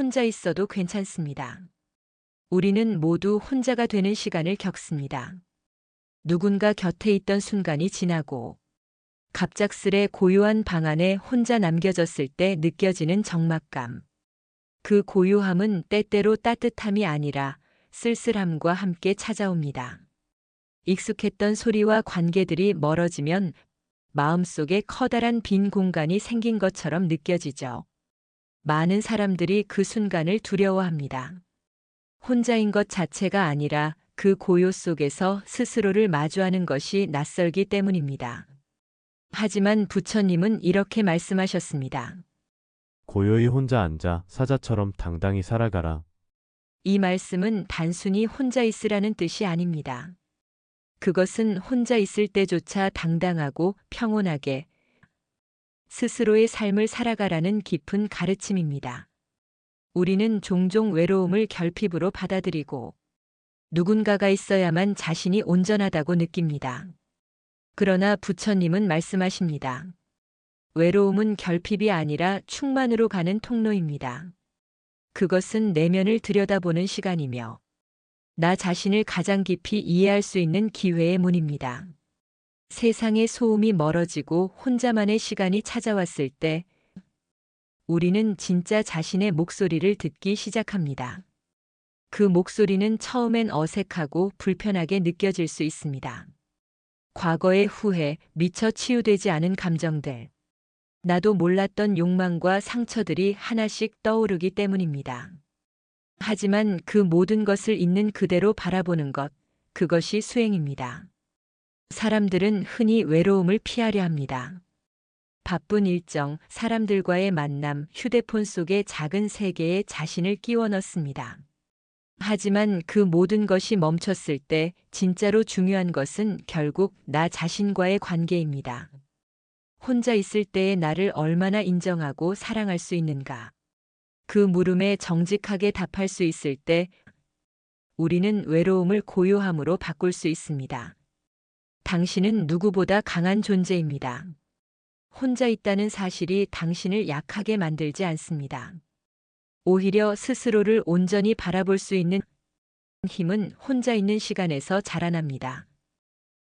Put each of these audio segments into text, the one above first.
혼자 있어도 괜찮습니다. 우리는 모두 혼자가 되는 시간을 겪습니다. 누군가 곁에 있던 순간이 지나고 갑작스레 고요한 방 안에 혼자 남겨졌을 때 느껴지는 적막감. 그 고요함은 때때로 따뜻함이 아니라 쓸쓸함과 함께 찾아옵니다. 익숙했던 소리와 관계들이 멀어지면 마음속에 커다란 빈 공간이 생긴 것처럼 느껴지죠. 많은 사람들이 그 순간을 두려워합니다. 혼자인 것 자체가 아니라 그 고요 속에서 스스로를 마주하는 것이 낯설기 때문입니다. 하지만 부처님은 이렇게 말씀하셨습니다. 고요히 혼자 앉아 사자처럼 당당히 살아가라. 이 말씀은 단순히 혼자 있으라는 뜻이 아닙니다. 그것은 혼자 있을 때조차 당당하고 평온하게 스스로의 삶을 살아가라는 깊은 가르침입니다. 우리는 종종 외로움을 결핍으로 받아들이고 누군가가 있어야만 자신이 온전하다고 느낍니다. 그러나 부처님은 말씀하십니다. 외로움은 결핍이 아니라 충만으로 가는 통로입니다. 그것은 내면을 들여다보는 시간이며 나 자신을 가장 깊이 이해할 수 있는 기회의 문입니다. 세상의 소음이 멀어지고 혼자만의 시간이 찾아왔을 때 우리는 진짜 자신의 목소리를 듣기 시작합니다. 그 목소리는 처음엔 어색하고 불편하게 느껴질 수 있습니다. 과거의 후회, 미처 치유되지 않은 감정들, 나도 몰랐던 욕망과 상처들이 하나씩 떠오르기 때문입니다. 하지만 그 모든 것을 있는 그대로 바라보는 것, 그것이 수행입니다. 사람들은 흔히 외로움을 피하려 합니다. 바쁜 일정, 사람들과의 만남, 휴대폰 속의 작은 세계에 자신을 끼워 넣습니다. 하지만 그 모든 것이 멈췄을 때 진짜로 중요한 것은 결국 나 자신과의 관계입니다. 혼자 있을 때의 나를 얼마나 인정하고 사랑할 수 있는가. 그 물음에 정직하게 답할 수 있을 때 우리는 외로움을 고요함으로 바꿀 수 있습니다. 당신은 누구보다 강한 존재입니다. 혼자 있다는 사실이 당신을 약하게 만들지 않습니다. 오히려 스스로를 온전히 바라볼 수 있는 힘은 혼자 있는 시간에서 자라납니다.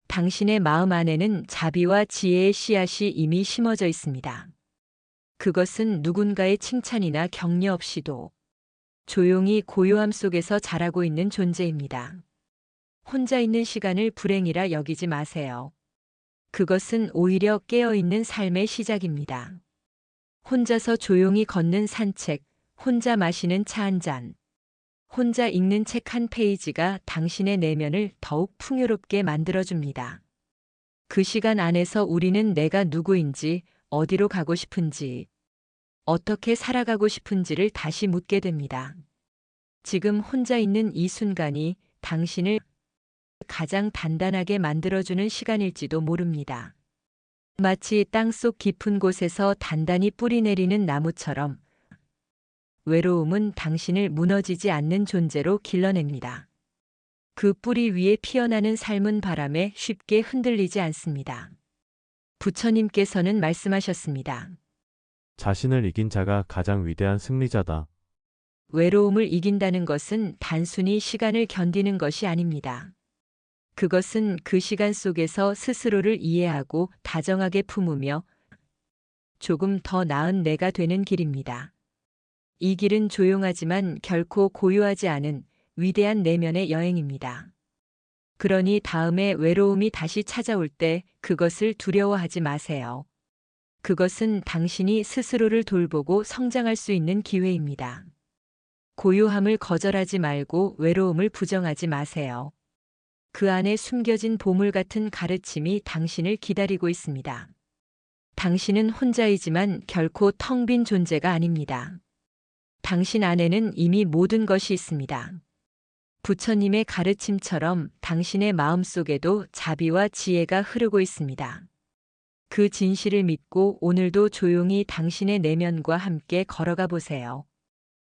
당신의 마음 안에는 자비와 지혜의 씨앗이 이미 심어져 있습니다. 그것은 누군가의 칭찬이나 격려 없이도 조용히 고요함 속에서 자라고 있는 존재입니다. 혼자 있는 시간을 불행이라 여기지 마세요. 그것은 오히려 깨어있는 삶의 시작입니다. 혼자서 조용히 걷는 산책, 혼자 마시는 차 한 잔, 혼자 읽는 책 한 페이지가 당신의 내면을 더욱 풍요롭게 만들어줍니다. 그 시간 안에서 우리는 내가 누구인지, 어디로 가고 싶은지, 어떻게 살아가고 싶은지를 다시 묻게 됩니다. 지금 혼자 있는 이 순간이 당신을 가장 단단하게 만들어주는 시간일지도 모릅니다. 마치 땅속 깊은 곳에서 단단히 뿌리 내리는 나무처럼 외로움은 당신을 무너지지 않는 존재로 길러냅니다. 그 뿌리 위에 피어나는 삶은 바람에 쉽게 흔들리지 않습니다. 부처님께서는 말씀하셨습니다. 자신을 이긴 자가 가장 위대한 승리자다. 외로움을 이긴다는 것은 단순히 시간을 견디는 것이 아닙니다. 그것은 그 시간 속에서 스스로를 이해하고 다정하게 품으며 조금 더 나은 내가 되는 길입니다. 이 길은 조용하지만 결코 고요하지 않은 위대한 내면의 여행입니다. 그러니 다음에 외로움이 다시 찾아올 때 그것을 두려워하지 마세요. 그것은 당신이 스스로를 돌보고 성장할 수 있는 기회입니다. 고요함을 거절하지 말고 외로움을 부정하지 마세요. 그 안에 숨겨진 보물 같은 가르침이 당신을 기다리고 있습니다. 당신은 혼자이지만 결코 텅 빈 존재가 아닙니다. 당신 안에는 이미 모든 것이 있습니다. 부처님의 가르침처럼 당신의 마음 속에도 자비와 지혜가 흐르고 있습니다. 그 진실을 믿고 오늘도 조용히 당신의 내면과 함께 걸어가 보세요.